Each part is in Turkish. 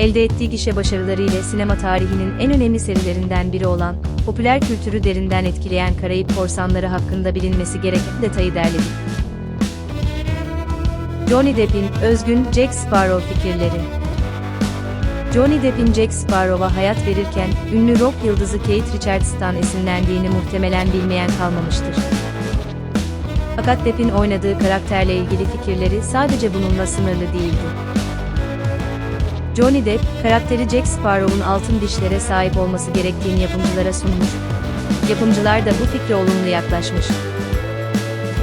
elde ettiği gişe başarılarıyla sinema tarihinin en önemli serilerinden biri olan, popüler kültürü derinden etkileyen Karayip Korsanları hakkında bilinmesi gereken detayı derledik. Johnny Depp'in özgün Jack Sparrow fikirleri Johnny Depp'in Jack Sparrow'a hayat verirken, ünlü rock yıldızı Kate Richards'tan esinlendiğini muhtemelen bilmeyen kalmamıştır. Fakat Depp'in oynadığı karakterle ilgili fikirleri sadece bununla sınırlı değildi. Johnny Depp, karakteri Jack Sparrow'un altın dişlere sahip olması gerektiğini yapımcılara sunmuş. Yapımcılar da bu fikre olumlu yaklaşmış.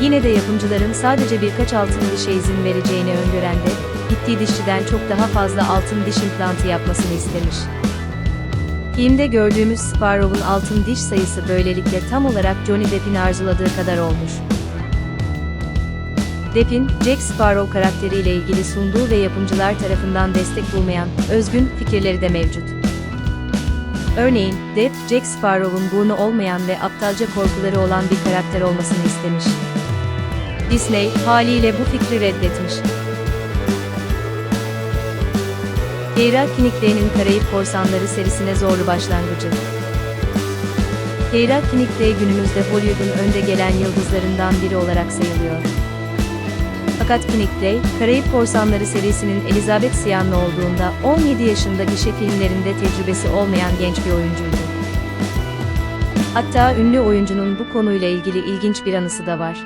Yine de yapımcıların sadece birkaç altın dişe izin vereceğini öngören de, gittiği dişçiden çok daha fazla altın diş implantı yapmasını istemiş. Filmde gördüğümüz Sparrow'un altın diş sayısı böylelikle tam olarak Johnny Depp'in arzuladığı kadar olmuş. Depp'in, Jack Sparrow karakteriyle ilgili sunduğu ve yapımcılar tarafından destek bulmayan, özgün fikirleri de mevcut. Örneğin, Depp, Jack Sparrow'un burnu olmayan ve aptalca korkuları olan bir karakter olmasını istemiş. Disney, haliyle bu fikri reddetmiş. Keira Knightley'nin Karayip Korsanları serisine zorlu başlangıcı. Keira Knightley günümüzde Hollywood'un önde gelen yıldızlarından biri olarak sayılıyor. Fakat Knightley, Karayip Korsanları serisinin Elizabeth Sian'la olduğunda 17 yaşında gişe filmlerinde tecrübesi olmayan genç bir oyuncuydu. Hatta ünlü oyuncunun bu konuyla ilgili ilginç bir anısı da var.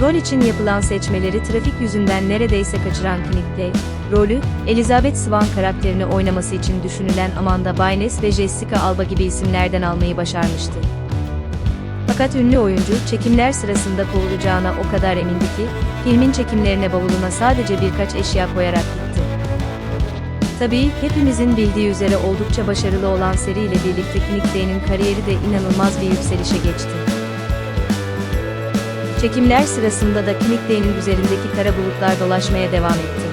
Rol için yapılan seçmeleri trafik yüzünden neredeyse kaçıran Knightley, rolü, Elizabeth Swan karakterini oynaması için düşünülen Amanda Bynes ve Jessica Alba gibi isimlerden almayı başarmıştı. Fakat ünlü oyuncu, çekimler sırasında kovulacağına o kadar emindi ki, filmin çekimlerine bavuluna sadece birkaç eşya koyarak gitti. Tabii, hepimizin bildiği üzere oldukça başarılı olan seriyle birlikte Knightley'nin kariyeri de inanılmaz bir yükselişe geçti. Çekimler sırasında da Knightley'nin üzerindeki kara bulutlar dolaşmaya devam etti.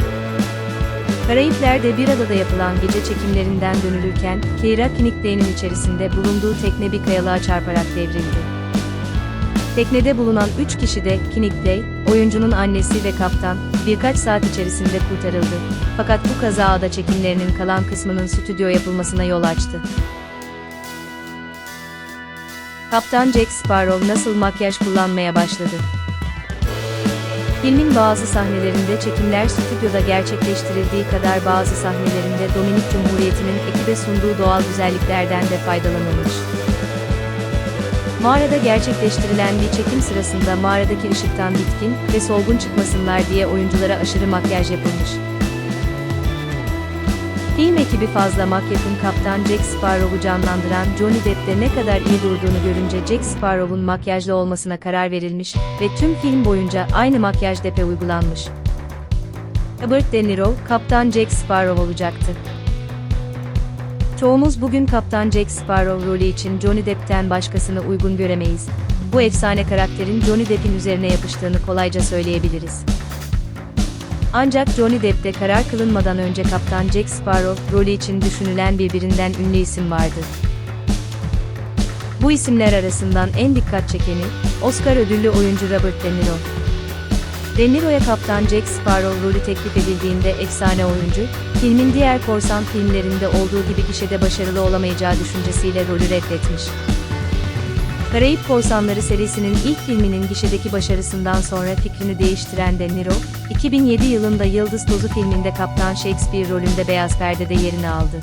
Karayipler'de bir adada yapılan gece çekimlerinden dönülürken, Keira Knightley'nin içerisinde bulunduğu tekne bir kayalığa çarparak devrildi. Teknede bulunan 3 kişi de Knightley, oyuncunun annesi ve kaptan, birkaç saat içerisinde kurtarıldı. Fakat bu kaza ada çekimlerinin kalan kısmının stüdyo yapılmasına yol açtı. Kaptan Jack Sparrow nasıl makyaj kullanmaya başladı? Filmin bazı sahnelerinde çekimler stüdyoda gerçekleştirildiği kadar bazı sahnelerinde Dominik Cumhuriyeti'nin ekibe sunduğu doğal güzelliklerden de faydalanılmış. Mağarada gerçekleştirilen bir çekim sırasında mağaradaki ışıktan bitkin ve solgun çıkmasınlar diye oyunculara aşırı makyaj yapılmış. Film ekibi fazla makyajın kaptan Jack Sparrow'u canlandıran Johnny Depp'te ne kadar iyi durduğunu görünce Jack Sparrow'un makyajlı olmasına karar verilmiş ve tüm film boyunca aynı makyaj Depp'e uygulanmış. Robert De Niro, Kaptan Jack Sparrow olacaktı. Çoğumuz bugün Kaptan Jack Sparrow rolü için Johnny Depp'ten başkasını uygun göremeyiz. Bu efsane karakterin Johnny Depp'in üzerine yapıştığını kolayca söyleyebiliriz. Ancak Johnny Depp'te karar kılınmadan önce Kaptan Jack Sparrow rolü için düşünülen birbirinden ünlü isim vardı. Bu isimler arasından en dikkat çekeni, Oscar ödüllü oyuncu Robert De Niro. De Niro'ya Kaptan Jack Sparrow rolü teklif edildiğinde efsane oyuncu, filmin diğer korsan filmlerinde olduğu gibi gişede başarılı olamayacağı düşüncesiyle rolü reddetmiş. Karayip Korsanları serisinin ilk filminin gişedeki başarısından sonra fikrini değiştiren De Niro, 2007 yılında Yıldız Tozu filminde Kaptan Shakespeare rolünde beyaz perdede yerini aldı.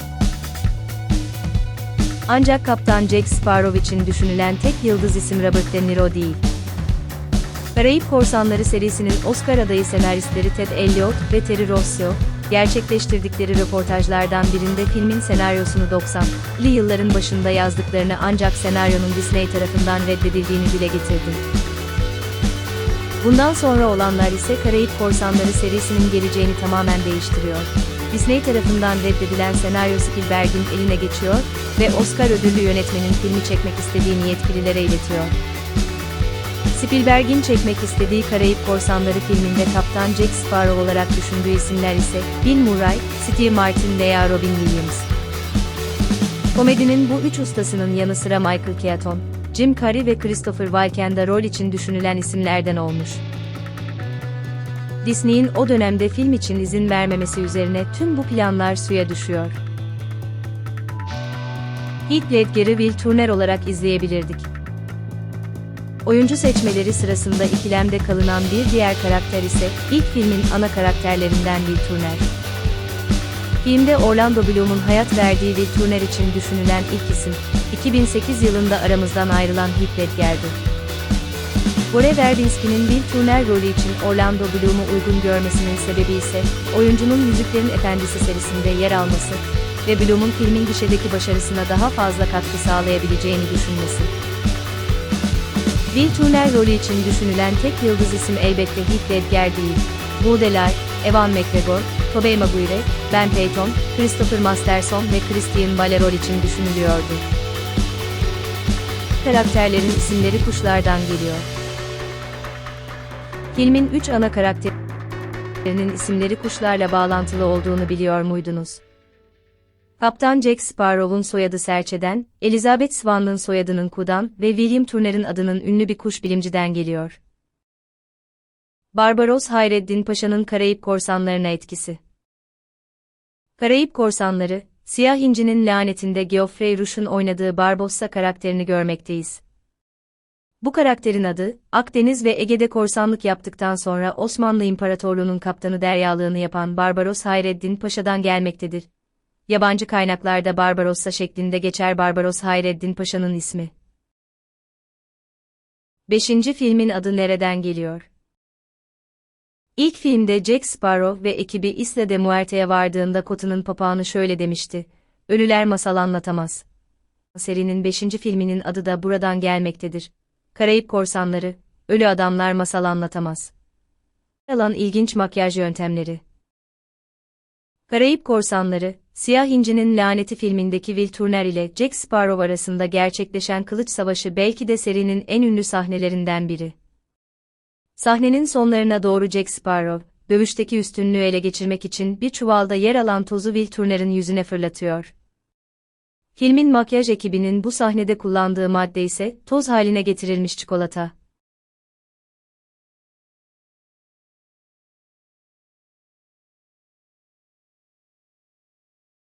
Ancak Kaptan Jack Sparrow için düşünülen tek yıldız isim Robert De Niro değil. Karayip Korsanları serisinin Oscar adayı senaristleri Ted Elliott ve Terry Rossio, gerçekleştirdikleri röportajlardan birinde filmin senaryosunu 90'lı yılların başında yazdıklarını ancak senaryonun Disney tarafından reddedildiğini dile getirdi. Bundan sonra olanlar ise Karayip Korsanları serisinin geleceğini tamamen değiştiriyor. Disney tarafından reddedilen senaryo Spielberg'in eline geçiyor ve Oscar ödüllü yönetmenin filmi çekmek istediğini yetkililere iletiyor. Spielberg'in çekmek istediği Karayip Korsanları filminde Kaptan Jack Sparrow olarak düşündüğü isimler ise Bill Murray, Steve Martin veya Robin Williams. Komedinin bu üç ustasının yanı sıra Michael Keaton, Jim Carrey ve Christopher Walken de rol için düşünülen isimlerden olmuş. Disney'in o dönemde film için izin vermemesi üzerine tüm bu planlar suya düşüyor. Heath Ledger'ı Will Turner olarak izleyebilirdik. Oyuncu seçmeleri sırasında ikilemde kalınan bir diğer karakter ise ilk filmin ana karakterlerinden Will Turner. Filmde Orlando Bloom'un hayat verdiği Will Turner için düşünülen ilk isim, 2008 yılında aramızdan ayrılan Heath Ledger'di. Gore Verbinski'nin Will Turner rolü için Orlando Bloom'u uygun görmesinin sebebi ise, oyuncunun Yüzüklerin Efendisi serisinde yer alması ve Bloom'un filmin gişedeki başarısına daha fazla katkı sağlayabileceğini düşünmesi. Will Turner rolü için düşünülen tek yıldız isim elbette Heath Ledger değil. Baudelaire, Evan McGregor, Tobey Maguire, Ben Peyton, Christopher Masterson ve Christian Bale rol için düşünülüyordu. Karakterlerin isimleri kuşlardan geliyor. Filmin 3 ana karakterinin isimleri kuşlarla bağlantılı olduğunu biliyor muydunuz? Kaptan Jack Sparrow'un soyadı Serçe'den, Elizabeth Swan'ın soyadının Ku'dan ve William Turner'ın adının ünlü bir kuş bilimciden geliyor. Barbaros Hayreddin Paşa'nın Karayip korsanlarına etkisi. Karayip korsanları, Siyah İnci'nin lanetinde Geoffrey Rush'un oynadığı Barbossa karakterini görmekteyiz. Bu karakterin adı, Akdeniz ve Ege'de korsanlık yaptıktan sonra Osmanlı İmparatorluğu'nun kaptanı deryalığını yapan Barbaros Hayreddin Paşa'dan gelmektedir. Yabancı kaynaklarda Barbarossa şeklinde geçer Barbaros Hayreddin Paşa'nın ismi. 5. filmin adı nereden geliyor? İlk filmde Jack Sparrow ve ekibi Isla de Muerte'ye vardığında Kotu'nun papağanı şöyle demişti. Ölüler masal anlatamaz. Serinin 5. filminin adı da buradan gelmektedir. Karayip Korsanları, Ölü Adamlar Masal Anlatamaz. Alan ilginç makyaj yöntemleri. Karayip Korsanları, Siyah İnci'nin Laneti filmindeki Will Turner ile Jack Sparrow arasında gerçekleşen kılıç savaşı belki de serinin en ünlü sahnelerinden biri. Sahnenin sonlarına doğru Jack Sparrow, dövüşteki üstünlüğü ele geçirmek için bir çuvalda yer alan tozu Will Turner'ın yüzüne fırlatıyor. Filmin makyaj ekibinin bu sahnede kullandığı madde ise toz haline getirilmiş çikolata.